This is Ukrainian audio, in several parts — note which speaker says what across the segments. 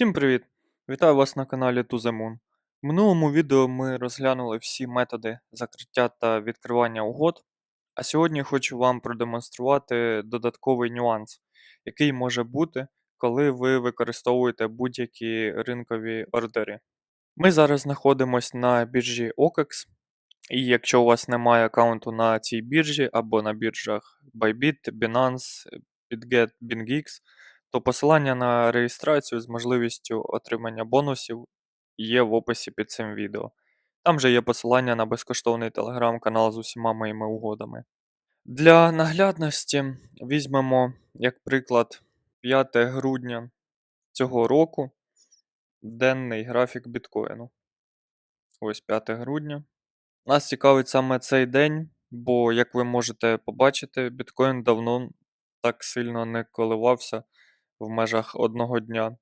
Speaker 1: Всім привіт! Вітаю вас на каналі To. В минулому відео ми розглянули всі методи закриття та відкривання угод, а сьогодні хочу вам продемонструвати додатковий нюанс, який може бути, коли ви використовуєте будь-які ринкові ордери. Ми зараз знаходимося на біржі OKEX, і якщо у вас немає аккаунту на цій біржі або на біржах Bybit, Binance, BitGet, BingX, то посилання на реєстрацію з можливістю отримання бонусів є в описі під цим відео. Там же є посилання на безкоштовний телеграм-канал з усіма моїми угодами. Для наглядності візьмемо, як приклад, 5 грудня цього року денний графік біткоїну. Ось 5 грудня. Нас цікавить саме цей день, бо, як ви можете побачити, біткоін давно так сильно не коливався в межах одного дня.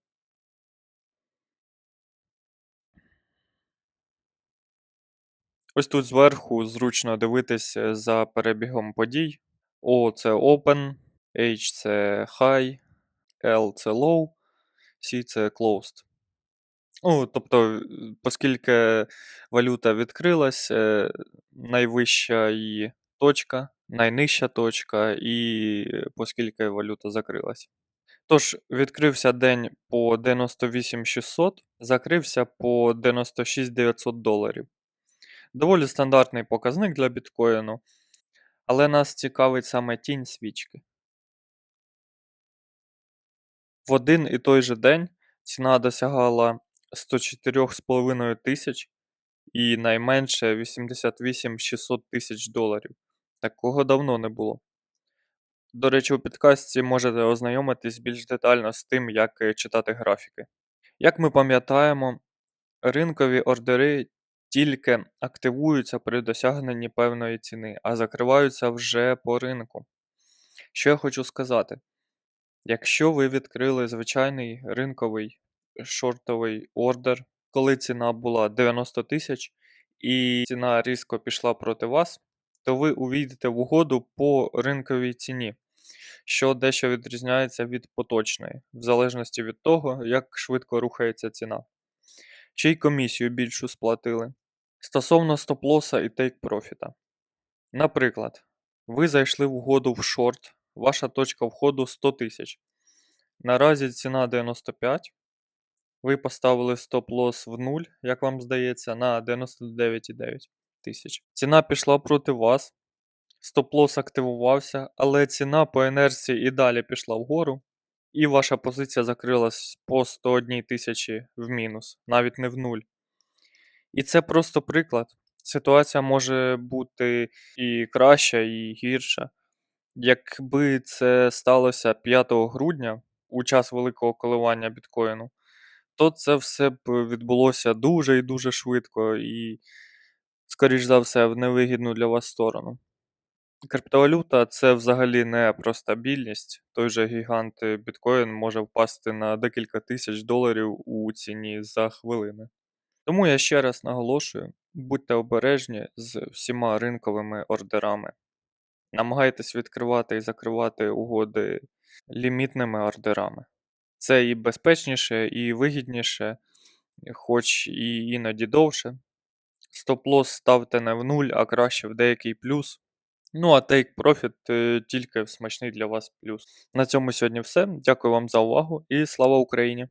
Speaker 1: Ось тут зверху зручно дивитись е, за перебігом подій. O це Open, H це High, L це Low, C це Closed. Ну, тобто, е, оскільки валюта відкрилась, е, найвища її точка, найнижча точка, і оскільки валюта закрилась. Тож, відкрився день по 98600, закрився по 96900 доларів. Доволі стандартний показник для біткоїну, але нас цікавить саме тінь свічки. В один і той же день ціна досягала 104,5 тисяч і найменше 88 600 тисяч доларів. Такого давно не було. До речі, у підкасті можете ознайомитись більш детально з тим, як е, читати графіки. Як ми пам'ятаємо, ринкові ордери тільки активуються при досягненні певної ціни, а закриваються вже по ринку. Що я хочу сказати? Якщо ви відкрили звичайний ринковий шортовий ордер, коли ціна була 90 тисяч і ціна різко пішла проти вас, то ви увійдете в угоду по ринковій ціні, що дещо відрізняється від поточної, в залежності від того, як швидко рухається ціна. Чи й комісію більшу сплатили. Стосовно стоп-лоса і тейк-профіта. Наприклад, ви зайшли в угоду в шорт, ваша точка входу 100 тисяч. Наразі ціна 95. Ви поставили стоп-лос в 0, як вам здається, на 99,9 тисяч. Ціна пішла проти вас. Стоп-лос активувався, але ціна по інерції і далі пішла вгору. І ваша позиція закрилась по 101 тисячі в мінус, навіть не в нуль. І це просто приклад. Ситуація може бути і краща, і гірша. Якби це сталося 5 грудня у час великого коливання біткоїну, то це все б відбулося дуже і дуже швидко і, скоріш за все, в невигідну для вас сторону. Криптовалюта це взагалі не про стабільність. Той же гігант біткоін може впасти на декілька тисяч доларів у ціні за хвилини. Тому я ще раз наголошую: будьте обережні з всіма ринковими ордерами. Намагайтесь відкривати і закривати угоди лімітними ордерами. Це і безпечніше, і вигідніше, хоч і іноді довше. Стоп-лос ставте не в нуль, а краще в деякий плюс. Ну, а Take Profit е, тільки в смачний для вас плюс. На цьому сьогодні все. Дякую вам за увагу і слава Україні!